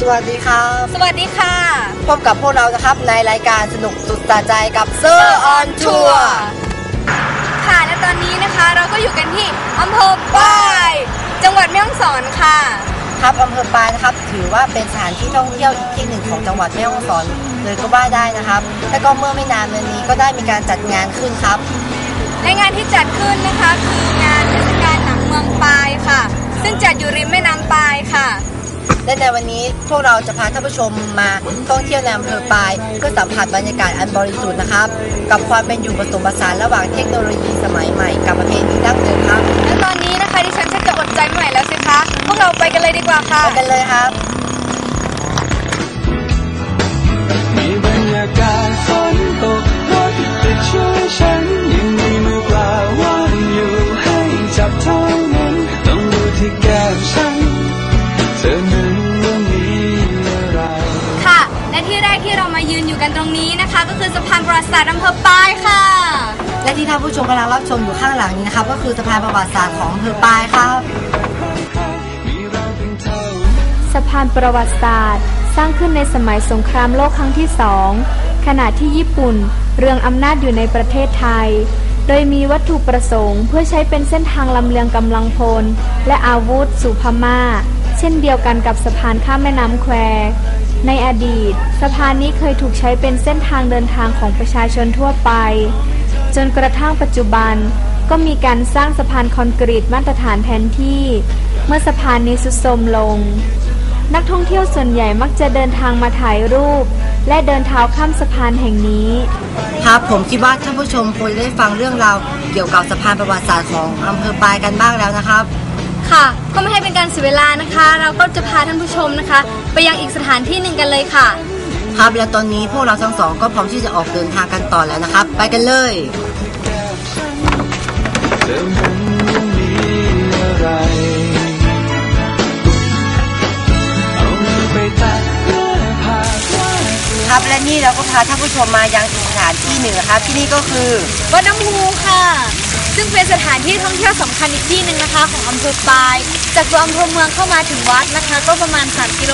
สวัสดีครับ สวัสดีค่ะ พบกับพวกเรานะครับในรายการสนุกสุดสะใจกับเซอร์ออนทัวร์ค่ะและตอนนี้นะคะเราก็อยู่กันที่อำเภอปาย จังหวัดแม่ฮ่องสอนค่ะ ครับอำเภอปายนะครับ ถือว่าเป็นสถานที่ท่องเที่ยวอีกที่หนึ่งของจังหวัดแม่ฮ่องสอนเลยก็ว่าได้นะครับ และก็เมื่อไม่นานมานี้ก็ได้มีการจัดงานขึ้นครับและงานที่จัดขึ้นนะคะคืองานเทศกาลหนังเมืองป และในวันนี้พวกเราจะพาท่านผู้ชมมาท่องเที่ยวในอำเภอปายเพื่อสัมผัสบรรยากาศอันบริสุทธิ์นะครับ กับความเป็นอยู่ผสมผสานระหว่างเทคโนโลยีสมัยใหม่กับประเพณีดั้งเดิมครับและตอนนี้นะคะดิฉันชักจะอดใจไม่ไหวแล้วสิคะพวกเราไปกันเลยดีกว่าค่ะไปกันเลยครับ นอยู่กันตรงนี้นะคะ ก็คือสะพานประวัติศาสตร์อำเภอปายค่ะ และที่ท่านผู้ชมกำลังรับชมอยู่ข้างหลังนี้นะครับก็คือสะพานประวัติศาสตร์ของอำเภอปายครับมีเราเพียงเท่าสะพานประวัติศาสตร์ สร้างขึ้นในสมัยสงครามโลกครั้งที่สองขณะที่ญี่ปุ่นเรืองอำนาจอยู่ในประเทศไทย โดยมีวัตถุประสงค์ เพื่อใช้เป็นเส้นทางลำเลียงกำลังพล และอาวุธสู่พม่า เช่นเดียวกันกับสะพานข้ามแม่น้ำแคว ในอดีต สะพานนี้เคยถูกใช้เป็นเส้นทางเดินทางของประชาชนทั่วไป จนกระทั่งปัจจุบันก็มีการสร้างสะพานคอนกรีตมาตรฐานแทนที่ เมื่อสะพานนี้สุดโทมลง นักท่องเที่ยวส่วนใหญ่มักจะเดินทางมาถ่ายรูป และเดินเท้าข้ามสะพานแห่งนี้ครับผมคิดว่าท่านผู้ชมควรได้ฟังเรื่องราวเกี่ยวกับสะพานประวัติศาสตร์ของอำเภอปายกันบ้างแล้วนะครับ ค่ะก็ไม่ให้เป็นการเสียเวลานะคะ เราก็จะพาท่านผู้ชมนะคะ ไปยังอีกสถานที่หนึ่งกันเลยค่ะ ครับและตอนนี้พวกเราทั้งสองก็พร้อมที่จะออกเดินทางกันต่อแล้วนะครับ ไปกันเลยเธอนั้นว่ามีอะไร เอามือไปแตะหน้าผากว่า ครับและนี่เราก็พาท่านผู้ชมมายังอีกสถานที่หนึ่งนะครับที่นี่ก็คือ วัดน้ำฮูค่ะ ซึ่งเป็นสถานที่ท่องเที่ยวสำคัญอีกที่หนึ่งนะคะ ของอำเภอปาย จากตัวอำเภอเมืองเข้ามาถึงวัดนะคะ ก็ประมาณ3กิโล